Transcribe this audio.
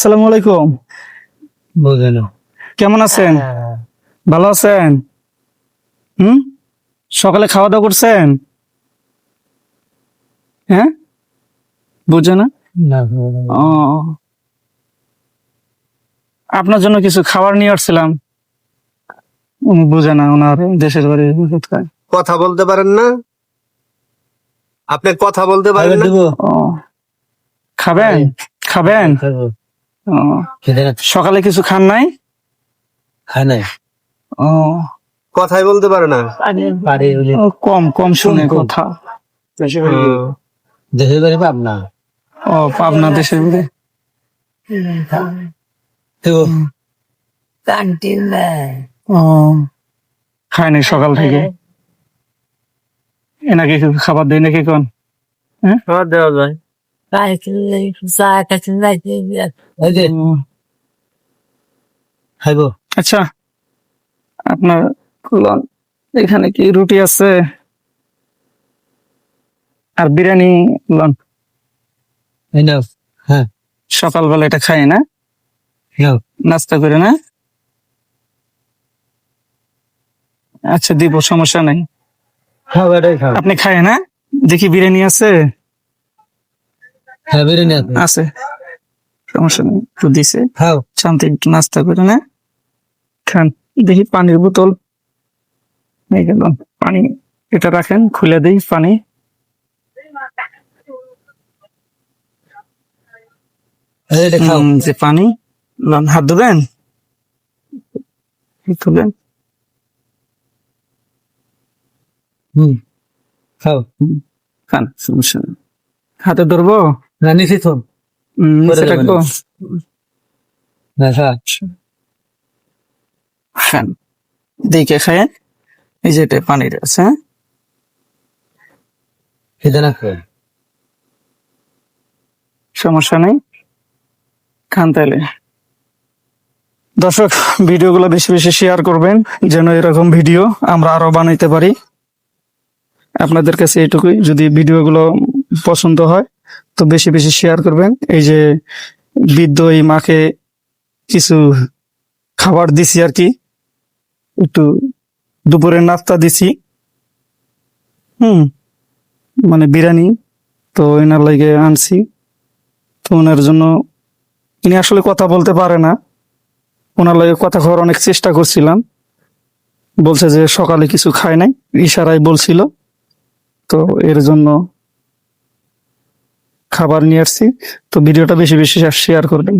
আসসালামু আলাইকুম। কেমন আছেন? ভালো আছেন? হুম? সকালে খাওয়া দাওয়া করছেন? হ্যাঁ? বুঝে না? ও। আপনার জন্য কিছু খাবার নিয়ে আসছিলাম। উনি বুঝে না ওনার দেশের বাড়ি কথা বলতে পারেন না? আপনি কথা বলতে পারেন না? খাবেন? খাবেন? সকালে কিছু খান নাই? খায় নাই। ও। কথাই বলতে পারে না। পারে। কম কম শুনে কথা। দেশের বাড়ি পাব না। ও পাবনা দেশের বাড়ি। খায়নি সকাল থেকে। এনাকে খাবার দেয় নাকি কোন? খাবার দেওয়া যায়। আচ্ছা আপনার এখানে কি রুটি আছে আর বিরিয়ানি লন হ্যাঁ সকালবেলা এটা খাই না নাস্তা করে না আচ্ছা দিব সমস্যা নাই খাও আপনি খায় না দেখি বিরিয়ানি আছে হ্যাঁ বিরিয়ানি আছে। সমস্যা নেই একটু দিছে। শান্তি একটু নাস্তা করে না। খান দেখি পানির বোতল। এই গেল পানি এটা রাখেন খুলে দিই পানি। যে পানি হাত ধুবেন? ধুবেন? হুম খাও। খান সমস্যা নেই। হাতে ধরবো? না নিচে তো উম, নিচে করে দেবেন। রাখব না খা। খান দেখে খায় এই যে এটা পানির আছে? খেতে না খাও সমস্যা নেই। খান তাহলে দর্শক ভিডিওগুলো বেশি বেশি শেয়ার করবেন যেন এরকম ভিডিও আমরা আরও বানাইতে পারি। আপনাদের কাছে এটুকুই। যদি ভিডিওগুলো পছন্দ হয় তো বেশি বেশি শেয়ার করবেন। এই যে বৃদ্ধ এই মাকে কিছু খাবার দিছি আর কি। একটু দুপুরের নাস্তা দিছি। হুম মানে বিরিয়ানি তো এনার লাগে আনছি। তো ওনার জন্য ইনি আসলে কথা বলতে পারে না। ওনার লাগে কথা খাওয়ার অনেক চেষ্টা করছিলাম। বলছে যে সকালে কিছু খায় নাই, ইশারায় বলছিল। তো এর জন্য খাবার নিয়ে আসছি। তো ভিডিওটা বেশি বেশি শেয়ার করবেন।